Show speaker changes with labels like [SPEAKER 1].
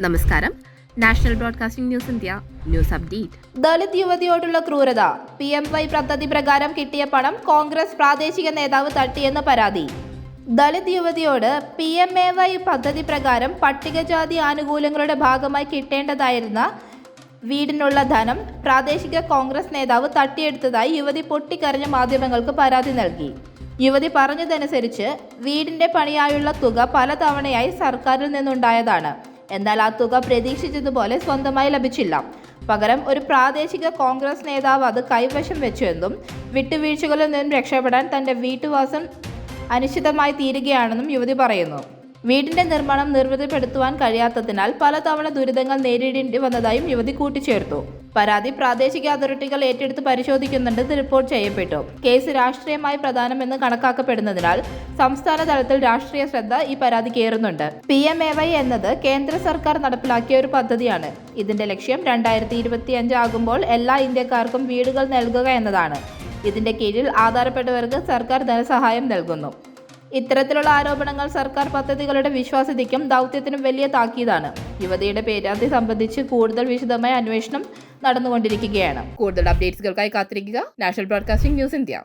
[SPEAKER 1] നമസ്കാരം. National broadcasting news India news update.
[SPEAKER 2] Dalit യുവതിയോടുള്ള ക്രൂരത. P M Y പദ്ധതി പ്രകാരം കിട്ടിയ പണം കോൺഗ്രസ് പ്രാദേശിക നേതാവ് തട്ടിയെന്ന് പരാതി. ദളിത് യുവതിയോട് പി എം എ വൈ പദ്ധതി പ്രകാരം പട്ടികജാതി ആനുകൂല്യങ്ങളുടെ ഭാഗമായി കിട്ടേണ്ടതായിരുന്ന വീടിനുള്ള ധനം പ്രാദേശിക കോൺഗ്രസ് നേതാവ് തട്ടിയെടുത്തതായി യുവതി പൊട്ടിക്കരഞ്ഞ മാധ്യമങ്ങൾക്ക് പരാതി നൽകി. യുവതി പറഞ്ഞതനുസരിച്ച് വീടിന്റെ പണിയായുള്ള തുക പലതവണയായി സർക്കാരിൽ നിന്നുണ്ടായതാണ്. എന്നാൽ ആ തുക പ്രതീക്ഷിച്ചതുപോലെ സ്വന്തമായി ലഭിച്ചില്ല. പകരം ഒരു പ്രാദേശിക കോൺഗ്രസ് നേതാവ് അത് കൈവശം വെച്ചുവെന്നും വിട്ടുവീഴ്ചകളിൽ നിന്നും രക്ഷപ്പെടാൻ തന്റെ വീട്ടുവാസം അനിശ്ചിതമായി തീരുകയാണെന്നും യുവതി പറയുന്നു. വീടിന്റെ നിർമ്മാണം നിർവൃതിപ്പെടുത്തുവാൻ കഴിയാത്തതിനാൽ പലതവണ ദുരിതങ്ങൾ നേരിടേണ്ടി വന്നതായും യുവതി കൂട്ടിച്ചേർത്തു. പരാതി പ്രാദേശിക അതോറിറ്റികൾ ഏറ്റെടുത്ത് പരിശോധിക്കുന്നുണ്ടെന്ന് റിപ്പോർട്ട് ചെയ്യപ്പെട്ടു. കേസ് രാഷ്ട്രീയമായി പ്രധാനമെന്ന് കണക്കാക്കപ്പെടുന്നതിനാൽ സംസ്ഥാന തലത്തിൽ രാഷ്ട്രീയ ശ്രദ്ധ ഈ പരാതി കയറുന്നുണ്ട്. പി എം എ വൈ എന്നത് കേന്ദ്ര സർക്കാർ നടപ്പിലാക്കിയ ഒരു പദ്ധതിയാണ്. ഇതിന്റെ ലക്ഷ്യം രണ്ടായിരത്തി ഇരുപത്തിയഞ്ച് ആകുമ്പോൾ എല്ലാ ഇന്ത്യക്കാർക്കും വീടുകൾ നൽകുക എന്നതാണ്. ഇതിന്റെ കീഴിൽ ആധാരപ്പെട്ടവർക്ക് സർക്കാർ ധനസഹായം നൽകുന്നു. ഇത്തരത്തിലുള്ള ആരോപണങ്ങൾ സർക്കാർ പദ്ധതികളുടെ വിശ്വാസ്യതയ്ക്കും ദൗത്യത്തിനും വലിയ താക്കീതാണ്. യുവതിയുടെ പേരാതി സംബന്ധിച്ച് കൂടുതൽ വിശദമായ അന്വേഷണം നടന്നുകൊണ്ടിരിക്കുകയാണ്.
[SPEAKER 1] കൂടുതൽ അപ്ഡേറ്റ്സുകൾക്കായി കാത്തിരിക്കുക. National broadcasting news India.